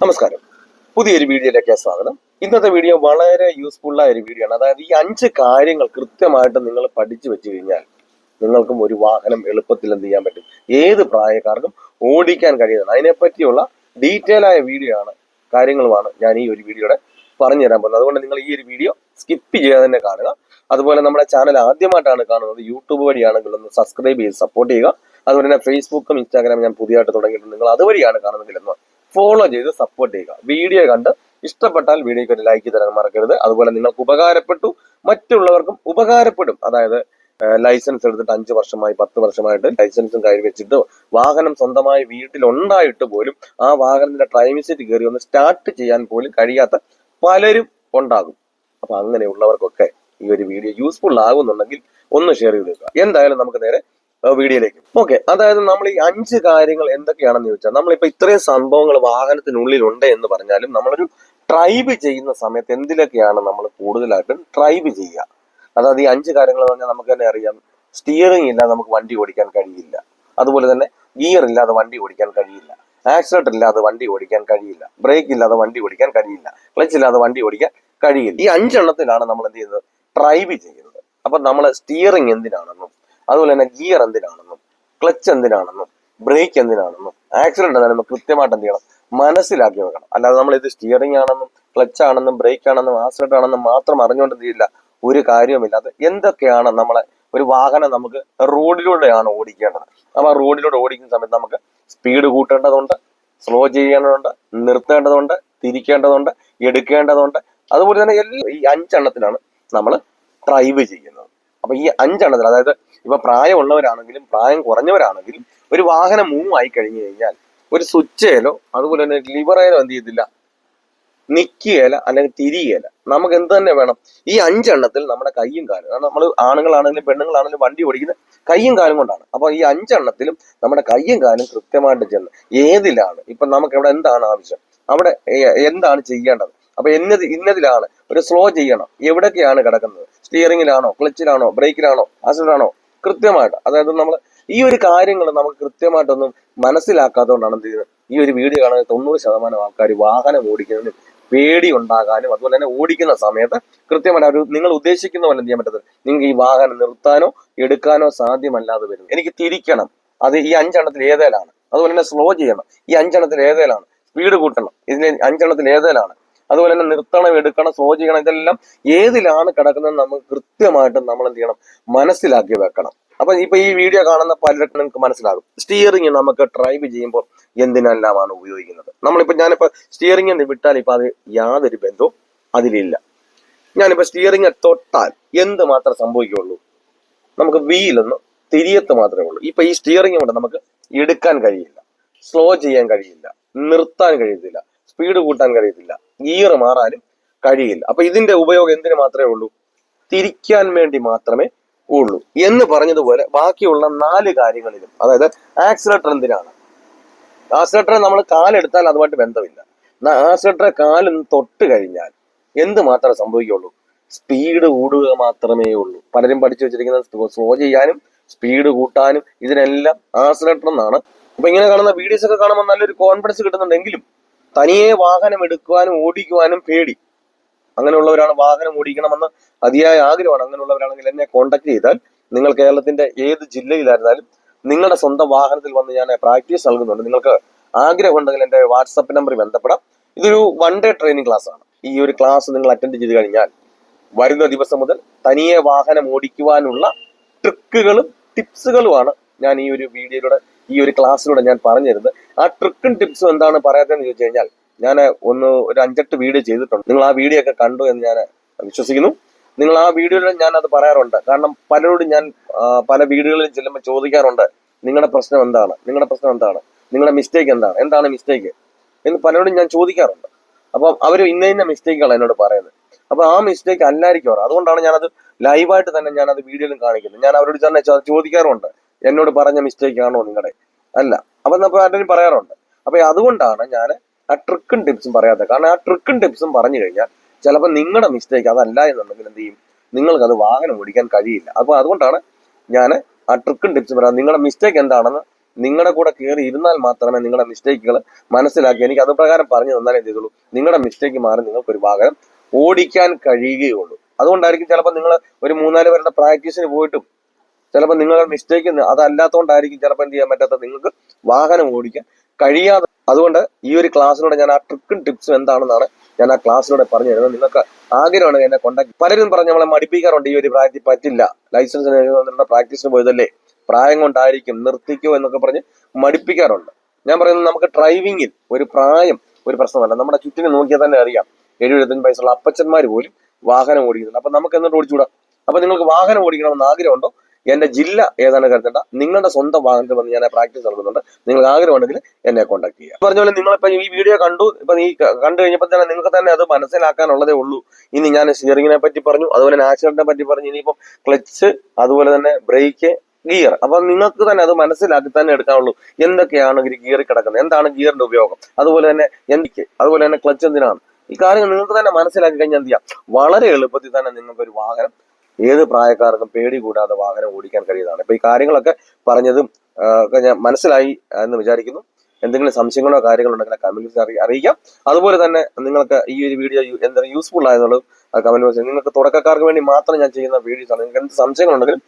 നമസ്കാരം. പുതിയൊരു വീഡിയോയിലേക്ക് സ്വാഗതം. ഇന്നത്തെ വീഡിയോ വളരെ യൂസ്ഫുൾ ആയ ഒരു വീഡിയോ ആണ്. അതായത് ഈ അഞ്ച് കാര്യങ്ങൾ കൃത്യമായിട്ട് നിങ്ങൾ പഠിച്ചു വെച്ച് കഴിഞ്ഞാൽ നിങ്ങൾക്കും ഒരു വാഹനം എളുപ്പത്തിൽ എന്ത് ചെയ്യാൻ പറ്റും. ഏത് പ്രായക്കാർക്കും ഓടിക്കാൻ കഴിയുന്നത് അതിനെപ്പറ്റിയുള്ള ഡീറ്റെയിൽ ആയ വീഡിയോ ആണ് കാര്യങ്ങളുമാണ് ഞാൻ ഈ ഒരു വീഡിയോയുടെ പറഞ്ഞു തരാൻ പോകുന്നത്. അതുകൊണ്ട് നിങ്ങൾ ഈ ഒരു വീഡിയോ സ്കിപ്പ് ചെയ്യാതെ തന്നെ കാണുക. അതുപോലെ നമ്മുടെ ചാനൽ ആദ്യമായിട്ടാണ് കാണുന്നത്. യൂട്യൂബ് വഴിയാണെങ്കിൽ ഒന്ന് സബ്സ്ക്രൈബ് ചെയ്ത് സപ്പോർട്ട് ചെയ്യുക. അതുപോലെ തന്നെ ഫേസ്ബുക്കും ഇൻസ്റ്റാഗ്രാമും ഞാൻ പുതിയതായിട്ട് തുടങ്ങിയിട്ടുണ്ട്. നിങ്ങൾ അതുവഴിയാണ് കാണുന്നതെങ്കിൽ ഒന്ന് ഫോളോ ചെയ്ത് സപ്പോർട്ട് ചെയ്യുക. വീഡിയോ കണ്ട് ഇഷ്ടപ്പെട്ടാൽ വീഡിയോക്ക് ഒരു ലൈക്ക് തരാൻ മറക്കരുത്. അതുപോലെ നിങ്ങൾക്ക് ഉപകാരപ്പെട്ടു മറ്റുള്ളവർക്കും ഉപകാരപ്പെടും. അതായത് ലൈസൻസ് എടുത്തിട്ട് അഞ്ച് വർഷമായി പത്ത് വർഷമായിട്ട് ലൈസൻസും കയ്യിൽ വെച്ചിട്ട് വാഹനം സ്വന്തമായി വീട്ടിൽ ഉണ്ടായിട്ട് പോലും ആ വാഹനത്തിന്റെ ഡ്രൈവിംഗ് സീറ്റ് കയറി ഒന്ന് സ്റ്റാർട്ട് ചെയ്യാൻ പോലും കഴിയാത്ത പലരും ഉണ്ടാകും. അപ്പൊ അങ്ങനെയുള്ളവർക്കൊക്കെ ഈ ഒരു വീഡിയോ യൂസ്ഫുൾ ആകുന്നുണ്ടെങ്കിൽ ഒന്ന് ഷെയർ ചെയ്ത് എന്തായാലും നമുക്ക് നേരെ വീഡിയോയിലേക്ക്. ഓക്കെ അതായത് നമ്മൾ ഈ അഞ്ച് കാര്യങ്ങൾ എന്തൊക്കെയാണെന്ന് ചോദിച്ചാൽ നമ്മളിപ്പോ ഇത്രയും സംഭവങ്ങൾ വാഹനത്തിനുള്ളിൽ ഉണ്ട് എന്ന് പറഞ്ഞാലും നമ്മളൊരു ഡ്രൈവ് ചെയ്യുന്ന സമയത്ത് എന്തിലൊക്കെയാണ് നമ്മൾ കൂടുതലായിട്ടും ഡ്രൈവ് ചെയ്യുക? അതായത് ഈ അഞ്ച് കാര്യങ്ങൾ എന്ന് പറഞ്ഞാൽ നമുക്ക് തന്നെ അറിയാം സ്റ്റിയറിംഗ് ഇല്ലാതെ നമുക്ക് വണ്ടി ഓടിക്കാൻ കഴിയില്ല. അതുപോലെ തന്നെ ഗിയർ ഇല്ലാതെ വണ്ടി ഓടിക്കാൻ കഴിയില്ല. ആക്സിലേറ്റർ ഇല്ലാതെ വണ്ടി ഓടിക്കാൻ കഴിയില്ല. ബ്രേക്ക് ഇല്ലാതെ വണ്ടി ഓടിക്കാൻ കഴിയില്ല. ക്ലച്ച് ഇല്ലാതെ വണ്ടി ഓടിക്കാൻ കഴിയില്ല. ഈ അഞ്ചെണ്ണത്തിലാണ് നമ്മൾ എന്ത് ചെയ്യുന്നത്? ഡ്രൈവ് ചെയ്യുന്നത്. അപ്പൊ നമ്മൾ സ്റ്റിയറിംഗ് എന്തിനാണെന്നും അതുപോലെ തന്നെ ഗിയർ എന്തിനാണെന്നും ക്ലച്ച് എന്തിനാണെന്നും ബ്രേക്ക് എന്തിനാണെന്നും ആക്സിഡന്റ് എന്താണെന്നും കൃത്യമായിട്ട് എന്ത് ചെയ്യണം? മനസ്സിലാക്കി വെക്കണം. അല്ലാതെ നമ്മൾ ഇത് സ്റ്റിയറിംഗ് ആണെന്നും ക്ലച്ച് ആണെന്നും ബ്രേക്ക് ആണെന്നും ആക്സിഡന്റ് ആണെന്നും മാത്രം അറിഞ്ഞുകൊണ്ട് ചെയ്യില്ല. ഒരു കാര്യവുമില്ലാതെ എന്തൊക്കെയാണ് നമ്മളെ ഒരു വാഹനം നമുക്ക് റോഡിലൂടെയാണ് ഓടിക്കേണ്ടത്. അപ്പൊ ആ റോഡിലൂടെ ഓടിക്കുന്ന സമയത്ത് നമുക്ക് സ്പീഡ് കൂട്ടേണ്ടതുണ്ട് സ്ലോ ചെയ്യേണ്ടതുണ്ട് നിർത്തേണ്ടതുണ്ട് തിരിക്കേണ്ടതുണ്ട് എടുക്കേണ്ടതുണ്ട്. അതുപോലെ തന്നെ എല്ലാ ഈ അഞ്ചെണ്ണത്തിലാണ് നമ്മൾ ഡ്രൈവ് ചെയ്യുന്നത്. അപ്പൊ ഈ അഞ്ചെണ്ണത്തിൽ അതായത് ഇപ്പൊ പ്രായമുള്ളവരാണെങ്കിലും പ്രായം കുറഞ്ഞവരാണെങ്കിലും ഒരു വാഹനം മൂവ് ആയി കഴിഞ്ഞു കഴിഞ്ഞാൽ ഒരു സ്വിച്ചേലോ അതുപോലെ തന്നെ ലിവറേലോ എന്ത് ചെയ്തില്ല നിക്കുകയില അല്ലെങ്കിൽ തിരികയില നമുക്ക് എന്ത് തന്നെ വേണം? ഈ അഞ്ചെണ്ണത്തിൽ നമ്മുടെ കൈയും കാലും കാരണം നമ്മൾ ആണുങ്ങളാണെങ്കിലും പെണ്ണുങ്ങളാണെങ്കിലും വണ്ടി ഓടിക്കുന്ന കൈയും കാലും കൊണ്ടാണ്. അപ്പൊ ഈ അഞ്ചെണ്ണത്തിലും നമ്മുടെ കൈയും കാലും കൃത്യമായിട്ട് ചെന്ന് ഏതിലാണ്? ഇപ്പൊ നമുക്ക് ഇവിടെ എന്താണ് ആവശ്യം? അവിടെ എന്താണ് ചെയ്യേണ്ടത്? അപ്പൊ എന്നത് ഇന്നതിലാണ് ഒരു സ്ലോ ചെയ്യണം. എവിടൊക്കെയാണ് കിടക്കുന്നത്? സ്റ്റിയറിംഗിലാണോ ക്ലച്ചിലാണോ ബ്രേക്കിലാണോ ആസിലാണോ കൃത്യമായിട്ട് അതായത് നമ്മൾ ഈ ഒരു കാര്യങ്ങൾ നമുക്ക് കൃത്യമായിട്ടൊന്നും മനസ്സിലാക്കാത്തതുകൊണ്ടാണ് എന്ത് ചെയ്യുന്നത്? ഈ ഒരു വീഡിയോ കാണുന്ന തൊണ്ണൂറ് ശതമാനം ആൾക്കാർ വാഹനം ഓടിക്കുന്നതിന് പേടി ഉണ്ടാകാനും അതുപോലെ തന്നെ ഓടിക്കുന്ന സമയത്ത് കൃത്യമായിട്ട് അവർ നിങ്ങൾ ഉദ്ദേശിക്കുന്ന പോലെ എന്ത് ചെയ്യാൻ പറ്റത്തില്ല. നിങ്ങൾക്ക് ഈ വാഹനം നിർത്താനോ എടുക്കാനോ സാധ്യമല്ലാതെ വരും എനിക്ക് തിരിക്കണം. അത് ഈ അഞ്ചെണ്ണത്തിൽ ഏതേലാണ്? അതുപോലെ തന്നെ സ്ലോ ചെയ്യണം. ഈ അഞ്ചെണ്ണത്തിൽ ഏതേലാണ്? സ്പീഡ് കൂട്ടണം. ഇതിന് അഞ്ചെണ്ണത്തിൽ ഏതേലാണ്? അതുപോലെ തന്നെ നിർത്തണം എടുക്കണം സോചിക്കണം ഇതെല്ലാം ഏതിലാണ് കിടക്കുന്നത് നമുക്ക് കൃത്യമായിട്ട് നമ്മൾ എന്ത് ചെയ്യണം? മനസ്സിലാക്കി വെക്കണം. അപ്പൊ ഇപ്പൊ ഈ വീഡിയോ കാണുന്ന പലർക്കും നിങ്ങൾക്ക് മനസ്സിലാകും. സ്റ്റിയറിംഗ് നമുക്ക് ഡ്രൈവ് ചെയ്യുമ്പോൾ എന്തിനെല്ലാമാണ് ഉപയോഗിക്കുന്നത്? നമ്മളിപ്പോ ഞാനിപ്പോ സ്റ്റിയറിംഗ് എന്ന് വിട്ടാൽ ഇപ്പൊ അത് യാതൊരു ബന്ധവും അതിലില്ല. ഞാനിപ്പോ സ്റ്റിയറിംഗ് തൊട്ടാൽ എന്ത് മാത്രം സംഭവിക്കുള്ളൂ നമുക്ക് വീലൊന്ന് തിരിയത്ത് മാത്രമേ ഉള്ളൂ. ഇപ്പൊ ഈ സ്റ്റിയറിംഗ് കൊണ്ട് നമുക്ക് എടുക്കാൻ കഴിയില്ല സ്ലോ ചെയ്യാൻ കഴിയില്ല നിർത്താൻ കഴിയത്തില്ല സ്പീഡ് കൂട്ടാൻ കഴിയത്തില്ല. ഗിയർ മാറാനും കഴിയില്ല. അപ്പൊ ഇതിന്റെ ഉപയോഗം എന്തിനു മാത്രമേ ഉള്ളൂ? തിരിക്കാൻ വേണ്ടി മാത്രമേ ഉള്ളൂ. എന്ന് പറഞ്ഞതുപോലെ ബാക്കിയുള്ള നാല് കാര്യങ്ങളിലും അതായത് ആക്സിലേറ്റർ എന്തിനാണ്? ആക്സിലേറ്റർ നമ്മൾ കാലെടുത്താൽ അതുമായിട്ട് ബന്ധമില്ല. ആക്സിലേറ്ററെ കാലൊന്ന് തൊട്ട് കഴിഞ്ഞാൽ എന്ത് മാത്രമേ സംഭവിക്കുള്ളൂ? സ്പീഡ് കൂടുക മാത്രമേ ഉള്ളൂ. പലരും പഠിച്ചു വെച്ചിരിക്കുന്ന സ്ലോ ചെയ്യാനും സ്പീഡ് കൂട്ടാനും ഇതിനെല്ലാം ആക്സിലേറ്റർ എന്നാണ്. അപ്പൊ ഇങ്ങനെ കാണുന്ന വീഡിയോസ് ഒക്കെ കാണുമ്പോൾ നല്ലൊരു കോൺഫിഡൻസ് കിട്ടുന്നുണ്ടെങ്കിലും തനിയെ വാഹനം എടുക്കുവാനും ഓടിക്കുവാനും പേടി. അങ്ങനെയുള്ളവരാണ് വാഹനം ഓടിക്കണമെന്ന് അതിയായ ആഗ്രഹമാണ്. അങ്ങനെയുള്ളവരാണെങ്കിൽ എന്നെ കോൺടാക്ട് ചെയ്താൽ നിങ്ങൾ കേരളത്തിന്റെ ഏത് ജില്ലയിലായിരുന്നാലും നിങ്ങളുടെ സ്വന്തം വാഹനത്തിൽ വന്ന് ഞാൻ പ്രാക്ടീസ് നൽകുന്നുണ്ട്. നിങ്ങൾക്ക് ആഗ്രഹമുണ്ടെങ്കിൽ എന്റെ വാട്സപ്പ് നമ്പർ ബന്ധപ്പെടാം. ഇതൊരു വൺ ഡേ ട്രെയിനിങ് ക്ലാസ് ആണ്. ഈ ഒരു ക്ലാസ് നിങ്ങൾ അറ്റൻഡ് ചെയ്ത് കഴിഞ്ഞാൽ വരുന്ന ദിവസം മുതൽ തനിയെ വാഹനം ഓടിക്കുവാനുള്ള ട്രിക്കുകളും ടിപ്സുകളുമാണ് ഞാൻ ഈ ഒരു വീഡിയോയിലൂടെ ഈ ഒരു ക്ലാസ്സിലൂടെ ഞാൻ പറഞ്ഞു തരുന്നത് ആ ട്രിക്കും ടിപ്സും എന്താണ് പറയാത്തതെന്ന് ചോദിച്ചു കഴിഞ്ഞാൽ ഞാൻ ഒന്ന് ഒരു അഞ്ചെട്ട് വീഡിയോ ചെയ്തിട്ടുണ്ട്. നിങ്ങൾ ആ വീഡിയോ ഒക്കെ കണ്ടു എന്ന് ഞാൻ വിശ്വസിക്കുന്നു. നിങ്ങൾ ആ വീഡിയോയിൽ ഞാൻ അത് പറയാറുണ്ട്. കാരണം പലരോടും ഞാൻ പല വീഡിയോകളിൽ ചെല്ലുമ്പോൾ ചോദിക്കാറുണ്ട് നിങ്ങളുടെ പ്രശ്നം എന്താണ്? നിങ്ങളുടെ പ്രശ്നം എന്താണ്? നിങ്ങളുടെ മിസ്റ്റേക്ക് എന്താണ്? എന്താണ് മിസ്റ്റേക്ക് എന്ന് പലരോടും ഞാൻ ചോദിക്കാറുണ്ട്. അപ്പം അവർ ഇന്ന ഇന്ന മിസ്റ്റേക്കുകളാണ് എന്നോട് പറയുന്നത്. അപ്പൊ ആ മിസ്റ്റേക്ക് അല്ലായിരിക്കും അവർ. അതുകൊണ്ടാണ് ഞാനത് ലൈവായിട്ട് തന്നെ ഞാൻ അത് വീഡിയോയിലും കാണിക്കുന്നത്. ഞാൻ അവരോട് തന്നെ ചോദിക്കാറുണ്ട് എന്നോട് പറഞ്ഞ മിസ്റ്റേക്ക് ആണോ നിങ്ങളുടെ അല്ല. അപ്പൊ നമ്മൾ ആരുടെയും പറയാറുണ്ട്? അപ്പൊ അതുകൊണ്ടാണ് ഞാൻ ആ ട്രിക്കും ടിപ്സും പറയാത്തത്. കാരണം ആ ട്രിക്കും ടിപ്സും പറഞ്ഞു കഴിഞ്ഞാൽ ചിലപ്പോൾ നിങ്ങളുടെ മിസ്റ്റേക്ക് അതല്ല എന്നുണ്ടെങ്കിൽ എന്ത് ചെയ്യും? നിങ്ങൾക്ക് അത് വാഹനം ഓടിക്കാൻ കഴിയില്ല. അപ്പോൾ അതുകൊണ്ടാണ് ഞാൻ ആ ട്രിക്കും ടിപ്സും പറയാം നിങ്ങളുടെ മിസ്റ്റേക്ക് എന്താണെന്ന് നിങ്ങളുടെ കൂടെ കയറി ഇരുന്നാൽ മാത്രമേ നിങ്ങളുടെ മിസ്റ്റേക്കുകൾ മനസ്സിലാക്കി എനിക്ക് അത് പ്രകാരം പറഞ്ഞു തന്നാലേ ചെയ്തുള്ളൂ? നിങ്ങളുടെ മിസ്റ്റേക്ക് മാറി നിങ്ങൾക്ക് ഒരു വാഹനം ഓടിക്കാൻ കഴിയുകയുള്ളൂ. അതുകൊണ്ടായിരിക്കും ചിലപ്പോൾ നിങ്ങൾ ഒരു മൂന്നാൽ പേരുടെ പ്രാക്ടീസിന് പോയിട്ടും ചിലപ്പോൾ നിങ്ങൾ മിസ്റ്റേക്ക് അതല്ലാത്തതുകൊണ്ടായിരിക്കും ചിലപ്പോൾ എന്ത് ചെയ്യാൻ പറ്റാത്ത നിങ്ങൾക്ക് വാഹനം ഓടിക്കാൻ കഴിയാതെ അതുകൊണ്ട് ഈ ഒരു ക്ലാസ്സിലൂടെ ഞാൻ ആ ട്രിക്കും ടിപ്സും എന്താണെന്നാണ് ഞാൻ ആ ക്ലാസ്സിലൂടെ പറഞ്ഞു തരുന്നത്. നിങ്ങൾക്ക് ആഗ്രഹമാണ് എന്നെ കോണ്ടാക്ട് പലരും പറഞ്ഞ് നമ്മളെ മടിപ്പിക്കാറുണ്ട് ഈ ഒരു പ്രായത്തിൽ പറ്റില്ല. ലൈസൻസിന് പ്രാക്ടീസിന് പോയതല്ലേ? പ്രായം കൊണ്ടായിരിക്കും നിർത്തിക്കോ എന്നൊക്കെ പറഞ്ഞ് മടിപ്പിക്കാറുണ്ട്. ഞാൻ പറയുന്നത് നമുക്ക് ഡ്രൈവിങ്ങിൽ ഒരു പ്രായം ഒരു പ്രശ്നമല്ല. നമ്മുടെ ചുറ്റിനെ നോക്കിയാൽ തന്നെ അറിയാം. എഴുപത്തഞ്ച് വയസ്സുള്ള അപ്പച്ചന്മാർ പോലും വാഹനം ഓടിക്കുന്നുണ്ട്. അപ്പൊ നമുക്ക് എന്നിട്ട് ഓടിച്ചുകൂടാ? അപ്പൊ നിങ്ങൾക്ക് വാഹനം ഓടിക്കണമെന്ന് ആഗ്രഹമുണ്ടോ? എന്റെ ജില്ല ഏതാണ് കരുതേണ്ട? നിങ്ങളുടെ സ്വന്തം വാഹനത്തിൽ വന്ന് ഞാൻ പ്രാക്ടീസ് നടത്തുന്നുണ്ട്. നിങ്ങൾക്ക് ആഗ്രഹമുണ്ടെങ്കിൽ എന്നെ കോൺടാക്ട് ചെയ്യുക. പറഞ്ഞ പോലെ നിങ്ങളിപ്പോ ഈ വീഡിയോ കണ്ടു ഇപ്പൊ ഈ കണ്ടു കഴിഞ്ഞപ്പോൾ തന്നെ നിങ്ങൾക്ക് തന്നെ അത് മനസ്സിലാക്കാനുള്ളതേ ഉള്ളൂ. ഇനി ഞാൻ സ്റ്റിയറിങ്ങിനെ പറ്റി പറഞ്ഞു അതുപോലെ തന്നെ ആക്സിഡന്റിനെ പറ്റി പറഞ്ഞു ഇനിയിപ്പം ക്ലച്ച് അതുപോലെ തന്നെ ബ്രേക്ക് ഗിയർ അപ്പൊ നിങ്ങൾക്ക് തന്നെ അത് മനസ്സിലാക്കി തന്നെ എടുക്കാനുള്ളൂ. എന്തൊക്കെയാണ് ഒരു ഗിയറിൽ കിടക്കുന്നത്? എന്താണ് ഗിയറിന്റെ ഉപയോഗം? അതുപോലെ തന്നെ എന്തൊക്കെ? അതുപോലെ തന്നെ ക്ലച്ച് എന്തിനാണ്? ഈ കാര്യങ്ങൾ നിങ്ങൾക്ക് തന്നെ മനസ്സിലാക്കി കഴിഞ്ഞാൽ എന്ത് ചെയ്യാം? വളരെ എളുപ്പത്തിൽ തന്നെ നിങ്ങൾക്ക് ഒരു വാഹനം ഏത് പ്രായക്കാർക്കും പേടി കൂടാതെ വാഹനം ഓടിക്കാൻ കഴിയുന്നതാണ്. ഇപ്പൊ ഈ കാര്യങ്ങളൊക്കെ പറഞ്ഞതും ഞാൻ മനസ്സിലായി എന്ന് വിചാരിക്കുന്നു. എന്തെങ്കിലും സംശയങ്ങളോ കാര്യങ്ങളോ ഉണ്ടെങ്കിൽ കമന്റ് അറിയിക്കാം. അതുപോലെ തന്നെ നിങ്ങൾക്ക് ഈ ഒരു വീഡിയോ എന്താ യൂസ്ഫുൾ ആയതുള്ളത് കമന്റ് ബോക്സിൽ നിങ്ങൾക്ക് തുടക്കക്കാർക്ക് വേണ്ടി മാത്രം ഞാൻ ചെയ്യുന്ന വീഡിയോസ് ആണ്. നിങ്ങൾക്ക് എന്ത് സംശയങ്ങളുണ്ടെങ്കിലും